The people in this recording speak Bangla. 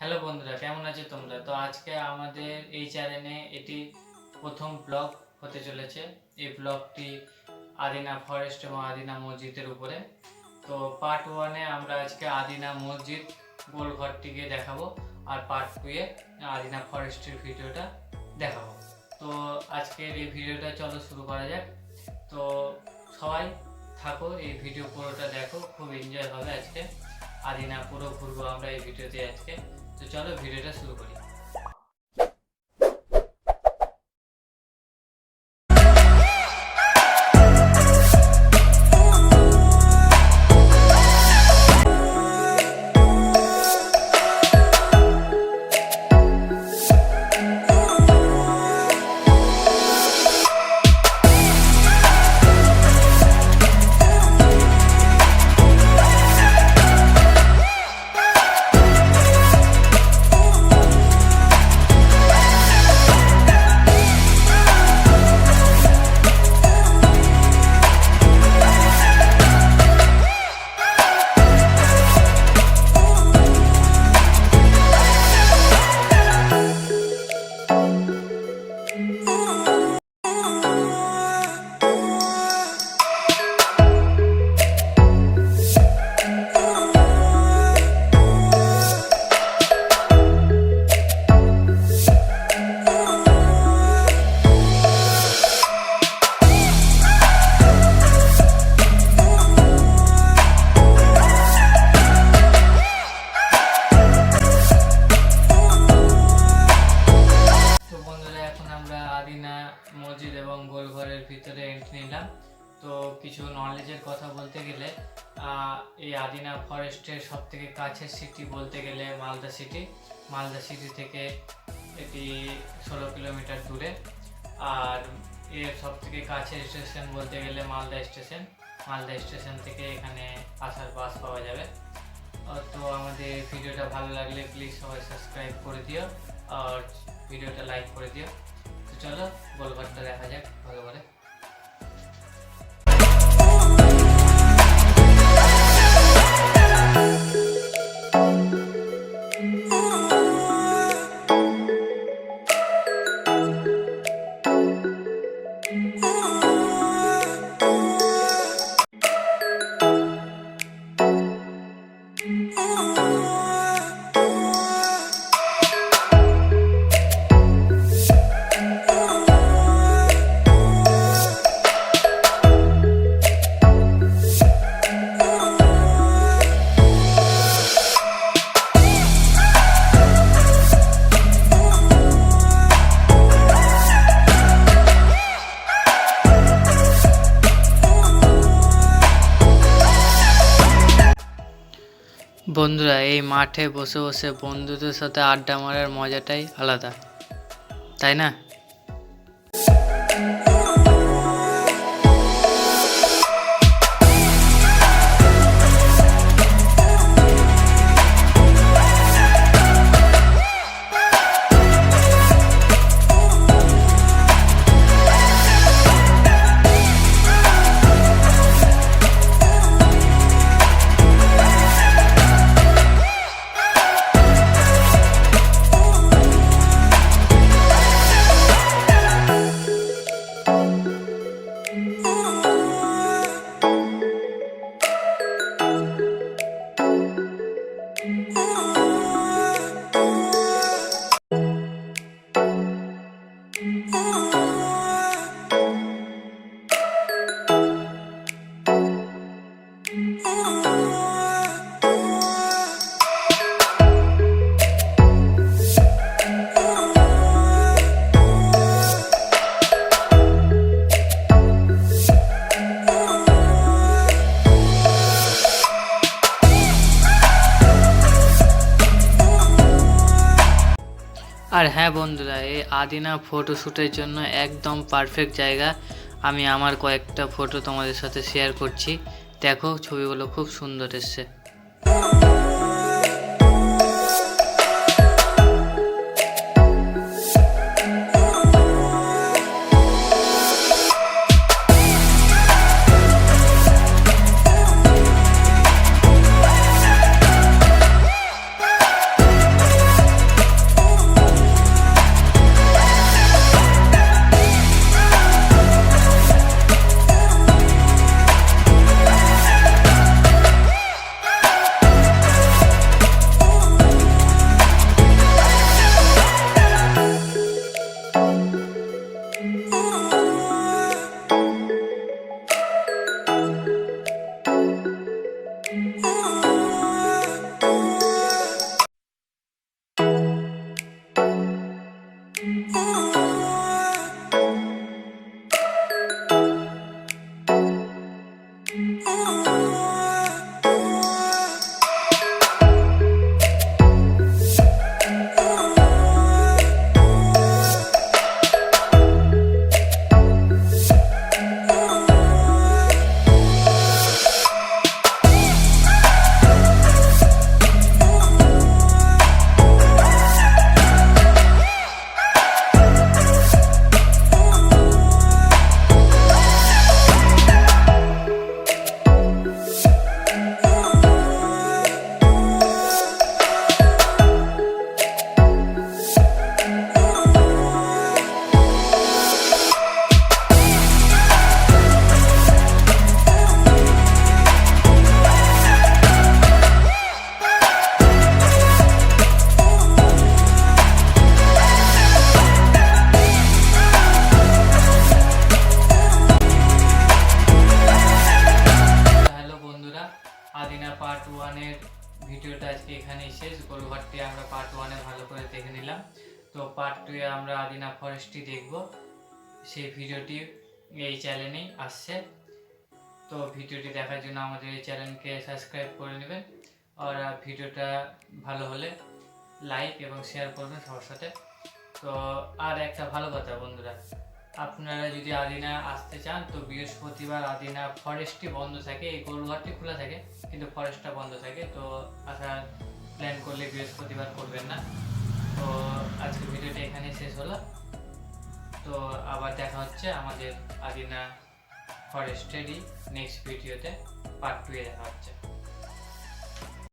হ্যালো বন্ধুরা, কেমন আছো তোমরা? তো আজকে আমাদের এই চ্যানেলে এটি প্রথম ব্লগ হতে চলেছে। এই ব্লগটি আদিনা ফরেস্ট এবং আদিনা মসজিদের উপরে। তো পার্ট ওয়ানে আমরা আজকে আদিনা মসজিদ গোলঘরটিকে দেখাবো আর পার্ট টুয়ে আদিনা ফরেস্টের ভিডিওটা দেখাবো। তো আজকের এই ভিডিওটা চলো শুরু করা যাক। তো সবাই থাকো, এই ভিডিও পুরোটা দেখো, খুব এনজয় হবে আজকে। আদিনা পুরো ঘুরবো আমরা এই ভিডিওতে আজকে। তো চলো ভিডিওটা শুরু করি। ভিতরে এন্ট্রি নিলাম। তো কিছু নলেজের কথা বলতে গেলে এই আদিনা ফরেস্টের সব থেকে কাছের সিটি বলতে গেলে মালদা সিটি মালদা সিটি থেকে এটি ষোলো কিলোমিটার দূরে। আর এর সব থেকে কাছের স্টেশন বলতে গেলে মালদা স্টেশন মালদা স্টেশন থেকে এখানে আসার বাস পাওয়া যাবে। তো আমাদের ভিডিওটা ভালো লাগলে প্লিজ সবাই সাবস্ক্রাইব করে দিও আর ভিডিওটা লাইক করে দিও। তো চলো, গোলঘরটা দেখা যাক, ভালো করে। বন্ধুরা এই মাঠে বসে বসে বন্ধুদের সাথে আড্ডা মারার মজাটাই আলাদা তাই না? আর হ্যাঁ বন্ধুরা, এই আদিনা ফটোশ্যুটের জন্য একদম পারফেক্ট জায়গা। আমি আমার কয়েকটা ফটো তোমাদের সাথে শেয়ার করছি। দেখো, ছবিগুলো খুব সুন্দর এসছে। ভালো করে দেখে নিলাম। তো পার্ট টুয়ে আমরা আদিনা ফরেস্টটি দেখব। সেই ভিডিওটি এই চ্যানেলেই আসছে। তো ভিডিওটি দেখার জন্য আমাদের এই চ্যানেলকে সাবস্ক্রাইব করে নেবেন। আর ভিডিওটা ভালো হলে লাইক এবং শেয়ার করবেন সবার সাথে। তো আর একটা ভালো কথা বন্ধুরা, আপনারা যদি আদিনা আসতে চান, তো বৃহস্পতিবার আদিনা ফরেস্টটি বন্ধ থাকে, এই গরুঘাটটি খোলা থাকে, কিন্তু ফরেস্টটা বন্ধ থাকে। তো আসার করলে বৃহস্পতিবার করবেন না। তো আজকে ভিডিওটা এখানেই শেষ হলো। তো আবার দেখা হচ্ছে আমাদের আদিনা ফরেস্টেরই নেক্সট ভিডিওতে পার্ট টুয়ে দেখা হচ্ছে।